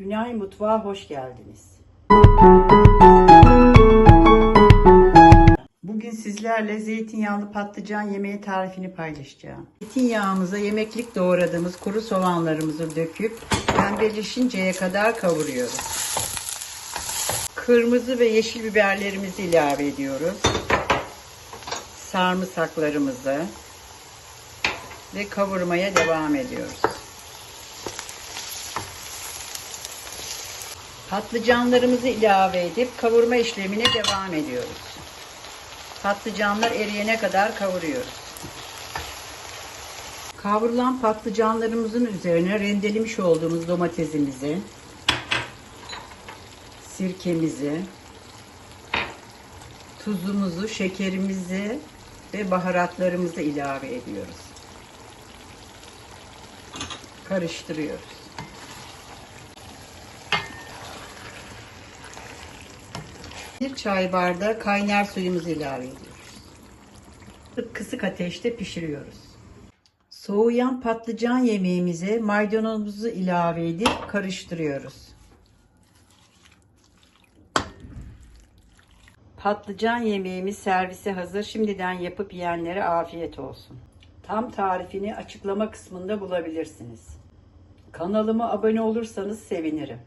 Günay Mutfağa hoş geldiniz. Bugün sizlerle zeytinyağlı patlıcan yemeği tarifini paylaşacağım. Zeytinyağımıza yemeklik doğradığımız kuru soğanlarımızı döküp pembeleşinceye kadar kavuruyoruz. Kırmızı ve yeşil biberlerimizi ilave ediyoruz. Sarımsaklarımızı ve kavurmaya devam ediyoruz. Patlıcanlarımızı ilave edip kavurma işlemine devam ediyoruz. Patlıcanlar eriyene kadar kavuruyoruz. Kavrulan patlıcanlarımızın üzerine rendelemiş olduğumuz domatesimizi, sirkemizi, tuzumuzu, şekerimizi ve baharatlarımızı ilave ediyoruz. Karıştırıyoruz. Bir çay bardağı kaynar suyumuzu ilave ediyoruz. Kısık ateşte pişiriyoruz. Soğuyan patlıcan yemeğimize maydanozumuzu ilave edip karıştırıyoruz. Patlıcan yemeğimiz servise hazır. Şimdiden yapıp yiyenlere afiyet olsun. Tam tarifini açıklama kısmında bulabilirsiniz. Kanalıma abone olursanız sevinirim.